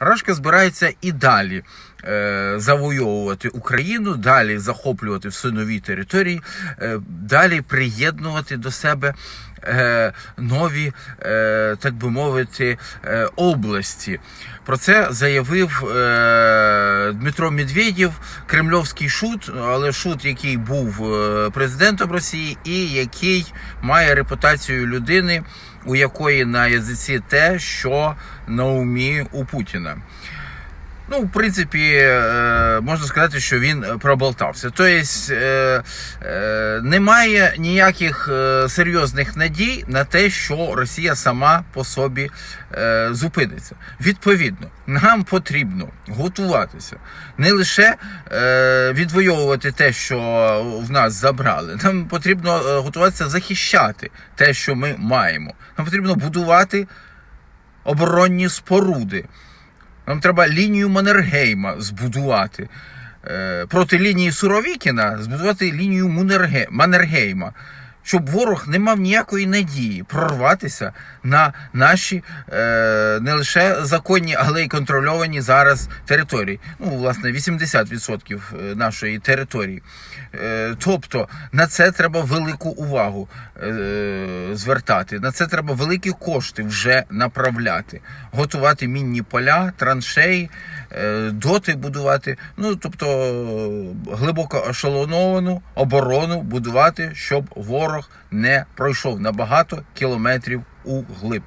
Рашка збирається і далі е, завойовувати Україну, далі захоплювати все нові території, е, далі приєднувати до себе нові, е, так би мовити, е, області. Про це заявив е, Дмитро Медведєв, кремльовський шут, але шут, який був е, президентом Росії і який має репутацію людини, у якої на язиці те, що на умі у Путіна. Ну, в принципі, е, можна сказати, що він проболтався. Тобто е, е, немає ніяких е, серйозних надій на те, що Росія сама по собі е, зупиниться. Відповідно, нам потрібно готуватися не лише е, відвоювати те, що в нас забрали. Нам потрібно е, готуватися захищати те, що ми маємо. Нам потрібно будувати оборонні споруди. Нам треба лінію Маннергейма збудувати. Е, проти лінії Суровікіна збудувати лінію Маннергейма, щоб ворог не мав ніякої надії прорватися на наші е, не лише законні, але й контрольовані зараз території. Ну, власне, 80% нашої території. Е, тобто на це треба велику увагу е, звертати. На це треба великі кошти вже направляти, готувати мінні поля, траншеї, е, доти будувати. Ну тобто е, глибоко ошелоновану оборону будувати, щоб ворог не пройшов на багато кілометрів у глиб.